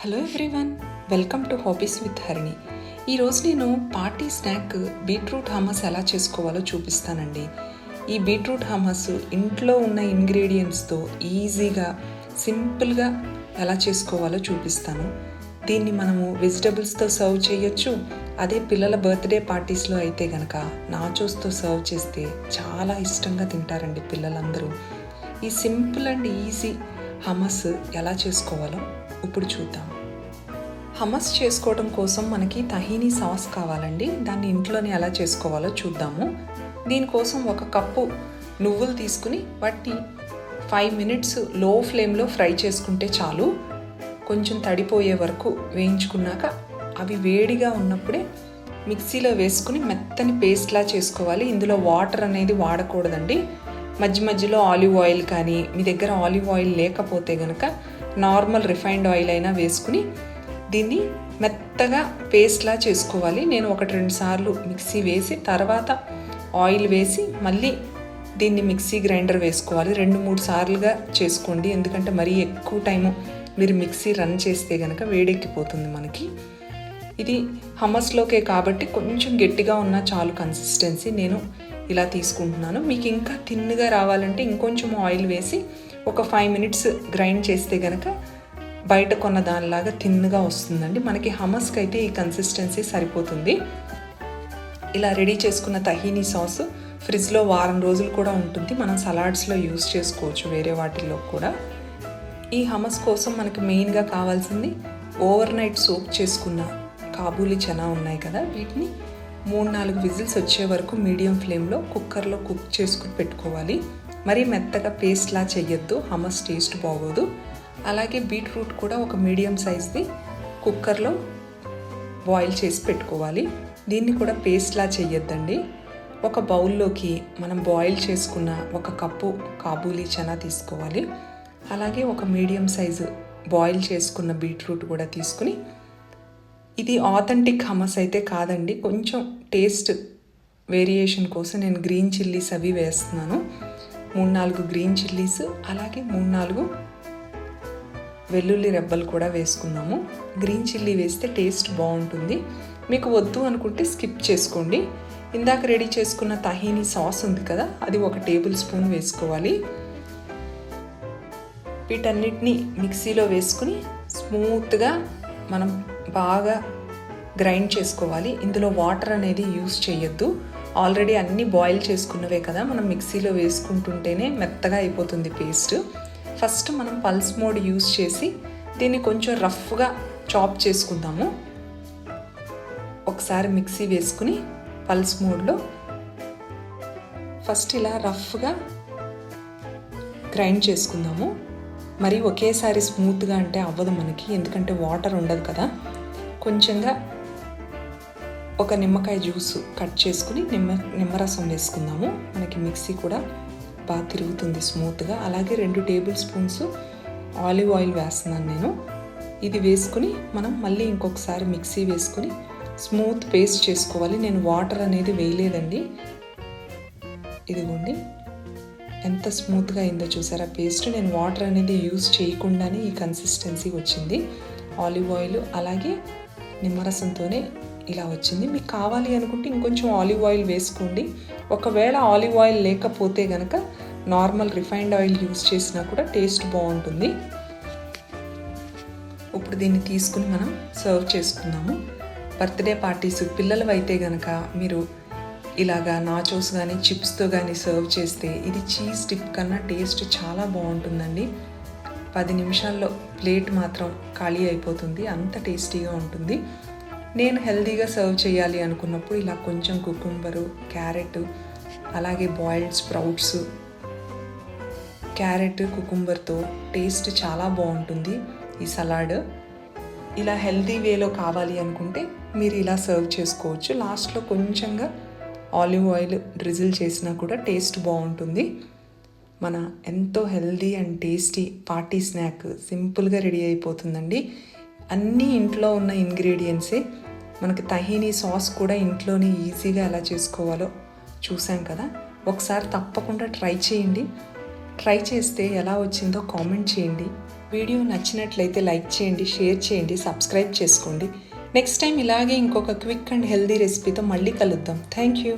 Hello everyone welcome to hobbies with Harini ఈరోజు నేను party snack beetroot Hamas ఎలా చేసుకోవాలో చూపిస్తానండి. ఈ బీట్రూట్ హమస్ ఇంట్లో ఉన్న ఇంగ్రీడియంట్స్తో ఈజీగా సింపుల్గా ఎలా చేసుకోవాలో చూపిస్తాను. దీన్ని మనము వెజిటబుల్స్తో సర్వ్ చేయొచ్చు. అదే పిల్లల బర్త్డే పార్టీస్లో అయితే గనక నాచోస్తో సర్వ్ చేస్తే చాలా ఇష్టంగా తింటారండి పిల్లలందరూ. ఈ సింపుల్ అండ్ ఈజీ హమస్ ఎలా చేసుకోవాలో ఇప్పుడు చూద్దాం. హమస్ చేసుకోవడం కోసం మనకి తహీనీ సాస్ కావాలండి. దాన్ని ఇంట్లోనే ఎలా చేసుకోవాలో చూద్దాము. దీనికోసం ఒక కప్పు నువ్వులు తీసుకుని వాటిని ఫైవ్ మినిట్స్లో ఫ్లేమ్లో ఫ్రై చేసుకుంటే చాలు. కొంచెం తడిపోయే వరకు వేయించుకున్నాక అవి వేడిగా ఉన్నప్పుడే మిక్సీలో వేసుకుని మెత్తని పేస్ట్లా చేసుకోవాలి. ఇందులో వాటర్ అనేది వాడకూడదండి. మధ్య మధ్యలో ఆలివ్ ఆయిల్ కానీ మీ దగ్గర ఆలివ్ ఆయిల్ లేకపోతే కనుక నార్మల్ రిఫైన్డ్ ఆయిల్ అయినా వేసుకుని దీన్ని మెత్తగా పేస్ట్లా చేసుకోవాలి. నేను ఒకటి రెండు సార్లు మిక్సీ వేసి తర్వాత ఆయిల్ వేసి మళ్ళీ దీన్ని మిక్సీ గ్రైండర్ వేసుకోవాలి. రెండు మూడు సార్లుగా చేసుకోండి. ఎందుకంటే మరీ ఎక్కువ టైము మీరు మిక్సీ రన్ చేస్తే కనుక వేడెక్కిపోతుంది మనకి. ఇది హమస్లోకే కాబట్టి కొంచెం గట్టిగా ఉన్న చాలు కన్సిస్టెన్సీ నేను ఇలా తీసుకుంటున్నాను. మీకు ఇంకా తిన్నుగా రావాలంటే ఇంకొంచెం ఆయిల్ వేసి ఒక ఫైవ్ మినిట్స్ గ్రైండ్ చేస్తే కనుక బయట కొన్న దానిలాగా తిన్నుగా వస్తుందండి. మనకి హమస్కి అయితే ఈ కన్సిస్టెన్సీ సరిపోతుంది. ఇలా రెడీ చేసుకున్న తహీనీ సాస్ ఫ్రిడ్జ్లో వారం రోజులు కూడా ఉంటుంది. మనం సలాడ్స్లో యూస్ చేసుకోవచ్చు వేరే వాటిల్లో కూడా. ఈ హమస్ కోసం మనకి మెయిన్గా కావాల్సింది ఓవర్ నైట్ సోప్ చేసుకున్న కాబూలి చనా ఉన్నాయి కదా. వీటిని మూడు నాలుగు విజిల్స్ వచ్చే వరకు మీడియం ఫ్లేమ్లో కుక్కర్లో కుక్ చేసుకుని పెట్టుకోవాలి. మరీ మెత్తగా పేస్ట్లా చెయ్యొద్దు హమస్ టేస్ట్ బాగోదు. అలాగే బీట్రూట్ కూడా ఒక మీడియం సైజ్ది కుక్కర్లో బాయిల్ చేసి పెట్టుకోవాలి. దీన్ని కూడా పేస్ట్లా చెయ్యొద్దండి. ఒక బౌల్లోకి మనం బాయిల్ చేసుకున్న ఒక కప్పు కాబూలీ చనా తీసుకోవాలి. అలాగే ఒక మీడియం సైజు బాయిల్ చేసుకున్న బీట్రూట్ కూడా తీసుకుని ఇది ఆథెంటిక్ హమస్ అయితే కాదండి. కొంచెం టేస్ట్ వేరియేషన్ కోసం నేను గ్రీన్ చిల్లీస్ అవి వేస్తున్నాను. మూడు నాలుగు గ్రీన్ చిల్లీస్ అలాగే మూడు నాలుగు వెల్లుల్లి రెబ్బలు కూడా వేసుకున్నాము. గ్రీన్ చిల్లీ వేస్తే టేస్ట్ బాగుంటుంది. మీకు వద్దు అనుకుంటే స్కిప్ చేసుకోండి. ఇందాక రెడీ చేసుకున్న తహీని సాస్ ఉంది కదా అది ఒక టేబుల్ స్పూన్ వేసుకోవాలి. వీటన్నిటిని మిక్సీలో వేసుకుని స్మూత్గా మనం బాగా గ్రైండ్ చేసుకోవాలి. ఇందులో వాటర్ అనేది యూస్ చేయొద్దు. ఆల్రెడీ అన్నీ బాయిల్ చేసుకున్నవే కదా మనం మిక్సీలో వేసుకుంటుంటేనే మెత్తగా అయిపోతుంది పేస్ట్. ఫస్ట్ మనం పల్స్ మోడ్ యూస్ చేసి దీన్ని కొంచెం రఫ్గా చాప్ చేసుకుందాము. ఒకసారి మిక్సీ వేసుకుని పల్స్ మోడ్లో ఫస్ట్ ఇలా రఫ్గా గ్రైండ్ చేసుకుందాము. మరి ఒకేసారి స్మూత్గా అంటే అవ్వదు మనకి ఎందుకంటే వాటర్ ఉండదు కదా. కొంచెంగా ఒక నిమ్మకాయ జ్యూస్ కట్ చేసుకుని నిమ్మ నిమ్మరసం వేసుకుందాము. మనకి మిక్సీ కూడా బాగా తిరుగుతుంది స్మూత్గా. అలాగే రెండు టేబుల్ స్పూన్స్ ఆలివ్ ఆయిల్ వేస్తున్నాను నేను. ఇది వేసుకుని మనం మళ్ళీ ఇంకొకసారి మిక్సీ వేసుకుని స్మూత్ పేస్ట్ చేసుకోవాలి. నేను వాటర్ అనేది వేయలేదండి. ఇదిగోండి. ఎంత స్మూత్గా అయిందో చూసారా? పేస్ట్ నేను వాటర్ అనేది యూజ్ చేయకుండానే ఈ కన్సిస్టెన్సీ వచ్చింది. ఆలివ్ ఆయిల్ అలాగే నిమ్మరసంతోనే ఇలా వచ్చింది. మీకు కావాలి అనుకుంటే ఇంకొంచెం ఆలివ్ ఆయిల్ వేసుకోండి. ఒకవేళ ఆలివ్ ఆయిల్ లేకపోతే కనుక నార్మల్ రిఫైన్డ్ ఆయిల్ యూస్ చేసినా కూడా టేస్ట్ బాగుంటుంది. ఇప్పుడు దీన్ని తీసుకుని మనం సర్వ్ చేసుకుందాము. బర్త్డే పార్టీస్ పిల్లలు అయితే కనుక మీరు ఇలాగా నాచోస్ కానీ చిప్స్తో కానీ సర్వ్ చేస్తే ఇది చీజ్ టిప్ కన్నా టేస్ట్ చాలా బాగుంటుందండి. పది నిమిషాల్లో ప్లేట్ మాత్రం ఖాళీ అయిపోతుంది. అంత టేస్టీగా ఉంటుంది. నేను హెల్దీగా సర్వ్ చేయాలి అనుకున్నప్పుడు ఇలా కొంచెం కుకుంబరు క్యారెట్ అలాగే బాయిల్డ్ స్ప్రౌట్స్ క్యారెట్ కుకుంబర్తో టేస్ట్ చాలా బాగుంటుంది ఈ సలాడ్. ఇలా హెల్దీ వేలో కావాలి అనుకుంటే మీరు ఇలా సర్వ్ చేసుకోవచ్చు. లాస్ట్లో కొంచెంగా ఆలివ్ ఆయిల్ డ్రిజిల్ చేసినా కూడా టేస్ట్ బాగుంటుంది. మన ఎంతో healthy and tasty party snack సింపుల్గా రెడీ అయిపోతుందండి. అన్నీ ఇంట్లో ఉన్న ఇంగ్రీడియంట్సే. మనకి తహీనీ సాస్ కూడా ఇంట్లోనే ఈజీగా ఎలా చేసుకోవాలో చూసాం కదా. ఒకసారి తప్పకుండా ట్రై చేయండి. ట్రై చేస్తే ఎలా వచ్చిందో కామెంట్ చేయండి. వీడియో నచ్చినట్లయితే లైక్ చేయండి షేర్ చేయండి సబ్స్క్రైబ్ చేసుకోండి. నెక్స్ట్ టైం ఇలాగే ఇంకొక క్విక్ అండ్ హెల్దీ రెసిపీతో మళ్ళీ కలుద్దాం. Thank you.